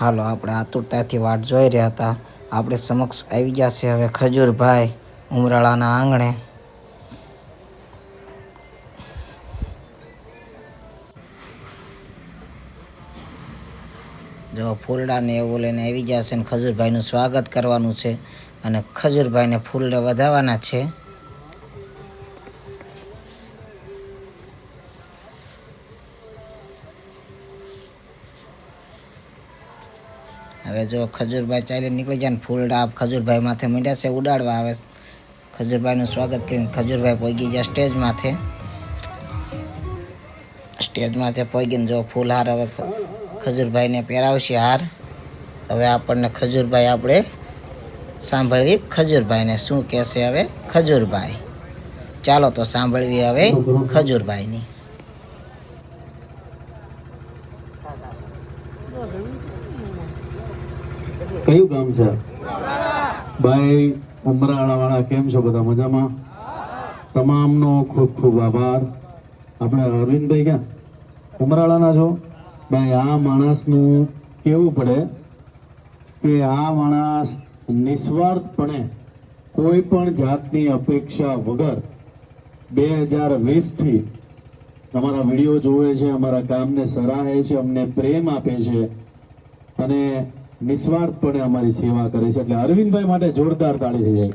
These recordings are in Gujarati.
હાલો, આપણે આતુરતાથી વાટ જોઈ રહ્યા હતા. આપણે સમક્ષ આવી જશે હવે ખજૂરભાઈ ઉમરાળાના આંગણે. જો ફૂલડાને એવું લઈને આવી જશે ને ખજૂરભાઈનું સ્વાગત કરવાનું છે અને ખજૂરભાઈને ફૂલડા વધાવવાના છે. હવે જો ખજૂરભાઈ ચાલી નીકળી જાય ને ફૂલડા ખજૂરભાઈ માથે મીંડ્યા છે, ઉડાડવા આવે ખજૂરભાઈનું સ્વાગત કરીને ખજૂરભાઈ પહોંચી ગયા સ્ટેજ માથે. સ્ટેજ માથે પહોંચીને જો ફૂલ હાર હવે ખજૂરભાઈને પહેરાવશે હાર. હવે આપણને ખજૂરભાઈ આપણે સાંભળવી ખજૂરભાઈને શું કહેશે હવે ખજૂરભાઈ. ચાલો તો સાંભળવી હવે ખજૂરભાઈની. કયું ગામ છે? ભાઈ ઉમરાળા વાળા કેમ છો બધા? મજામાં? તમામનો ખૂબ ખૂબ આભાર. આપણે અરવિંદભાઈ ક્યાં? ઉમરાળાના છો? ભાઈ, આ માણસનું કેવું પડે કે આ માણસ નિસ્વાર્થપણે કોઈ પણ જાતની અપેક્ષા વગર બે હજાર વીસથી અમારા વીડિયો જોવે છે, અમારા કામને સરાહે છે, અમને પ્રેમ આપે છે અને નિસ્વાર્થપણે અમારી સેવા કરે છે. એટલે અરવિંદભાઈ માટે જોરદાર તાળી થઈ જાય.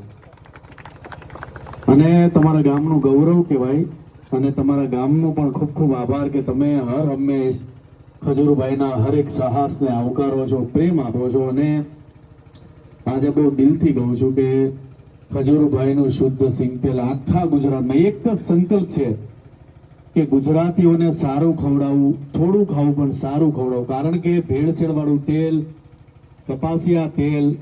અને તમારા ગામનું ગૌરવ કહેવાય. અને તમારા ગામનો પણ ખૂબ ખૂબ આભાર કે તમે હર હંમેશ ખજુરભાઈના હરેક સાહસને આવકારો છો, પ્રેમ આપો છો. અને આજે બહુ દિલથી કહું છું કે ખજુરભાઈનું શુદ્ધ સિંગ તેલ આખા ગુજરાતમાં એક જ સંકલ્પ છે કે ગુજરાતીઓને સારું ખવડાવવું, થોડું ખાવું પણ સારું ખવડાવવું. કારણ કે ભેળસેળ વાળું તેલ કપાસિયા તેલ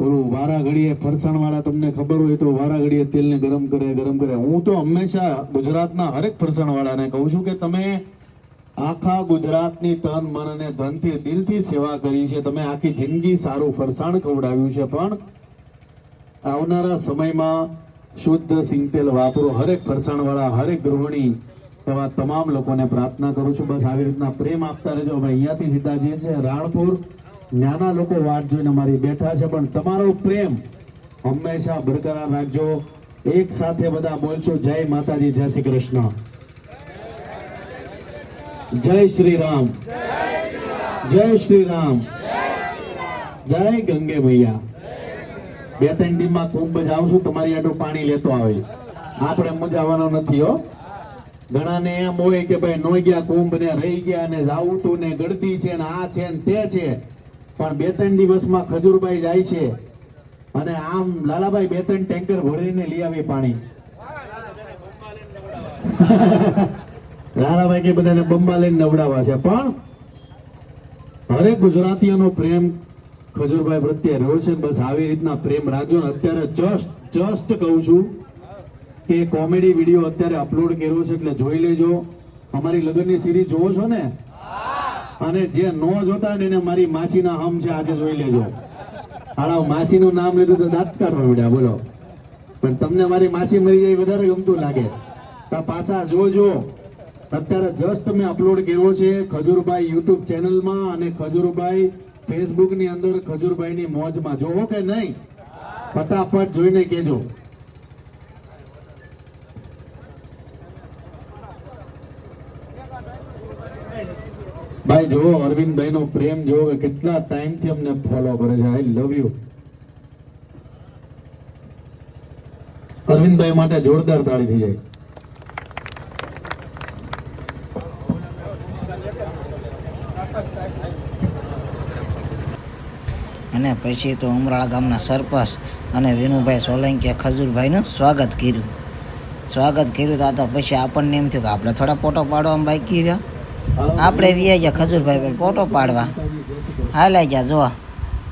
ઓલું વારા ઘડીએ ફરસાણ વાળા તમને ખબર હોય તો વારા ઘડીએ તેલને ગરમ કરે ગરમ કરે. હું તો હંમેશા ગુજરાતના હરેક ફરસાણ વાળાને કહું છું કે તમે આખા ગુજરાતની તન, મન અને ધનથી, દિલથી સેવા કરી છે. તમે આખી જિંદગી સારું ફરસાણ ખવડાવ્યું છે. પણ આવનારા સમયમાં શુદ્ધ સિંગતેલ વાપરો. હરેક ફરસાણવાળા, હરેક ગૃહિણી એવા તમામ લોકોને પ્રાર્થના કરું છું. બસ આવી રીતના પ્રેમ આપતા રહેજો. અમે અહીંયાથી સીધા જઈએ છીએ. રાણપુર નાના લોકો વાટ જોઈને અમારી બેઠા છે, પણ તમારો પ્રેમ હંમેશા બરકરાર રાખજો. એક સાથે બધા બોલશો, જય માતાજી, જય શ્રી કૃષ્ણ. જય શ્રી રામ. જય શ્રી રામ. જય ગંગે મૈયા. બે ત્રણ દિનમાં કુંભ જ આવશું, તમારી આટલું પાણી લેતો આવે. આપણે મજાવાનો નથી, હો. ઘણાને એમ હોય કે ભાઈ નો ગયા કુંભ ને રહી ગયા, ને જાવું તું ને ગળતી છે ને આ છે ને તે છે. પણ બે ત્રણ દિવસમાં ખજૂરભાઈ જાય છે. અને આમ લાલાભાઈ બે ત્રણ ટેન્કર ભરીને લઈ આવે પાણી. લાલાભાઈ કે બધાને બંબા લઈને નવડાવવા છે. પણ હરેક ગુજરાતીઓનો પ્રેમ ખજૂરભાઈ પ્રત્યે રહ્યો છે. બસ આવી રીતના પ્રેમ રાખજો. અત્યારે જસ્ટ જસ્ટ કહું છું કે કોમેડી વીડિયો અત્યારે અપલોડ કર્યો છે. એટલે જોઈ લેજો. અમારી લગ્નની સિરીઝ જોવો છો ને? અને જે નો જોતા ને એને મારી માસીના હમ છે, આજે જોઈ લેજો. હાળા, માસીનું નામ લીધું તો દાંતકાર રમડ્યા બોલો. પણ તમને મારી માસી મરી જાય વધારે ગમતું લાગે. તો પાછા જોજો. અત્યારે જસ્ટ મેં અપલોડ કર્યો છે ખજૂરભાઈ યુટ્યુબ ચેનલમાં અને ખજૂરભાઈ ફેસબુકની અંદર ખજૂરભાઈની મોજમાં. જોવો કે નહીં? ફટાફટ જોઈને કેજો ભાઈ, જુઓ અરવિંદભાઈ નો પ્રેમ, જુઓ કે કેટલા ટાઈમથી અમને ફોલો કરે છે. આઈ લવ યુ અરવિંદભાઈ માટે જોરદાર તાળી થઈ જાય. અને પછી તો ઉમરાળા ગામના સરપંચ અને વિનુભાઈ સોલંકીએ ખજૂરભાઈનું સ્વાગત કર્યું. સ્વાગત કર્યું તો પછી આપણને એમ થયું કે આપણે થોડા ફોટો પાડવામાં બાકી રહ્યા. આપણે વ્યાઈ ગયા ખજૂરભાઈ ભાઈ ફોટો પાડવા. હાલાઈ ગયા, જોવા.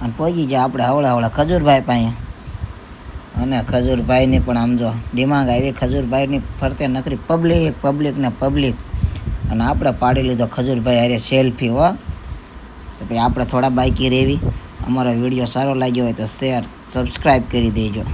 અને પહોંચી ગયા આપણે હવળા હવળા ખજૂરભાઈ પાસે. અને ખજૂરભાઈની પણ આમ જો ડિમાન્ડ આવી ખજૂરભાઈની ફરતે નકરી પબ્લિક પબ્લિક ને પબ્લિક અને આપણે પાડી લીધો ખજૂરભાઈ અરે સેલ્ફી હો. તો પછી આપણે થોડા બાઇકી રહેવી અમારો વીડિયો સારો લાગ્યો હોય તો શેર સબસ્ક્રાઈબ કરી દેજો.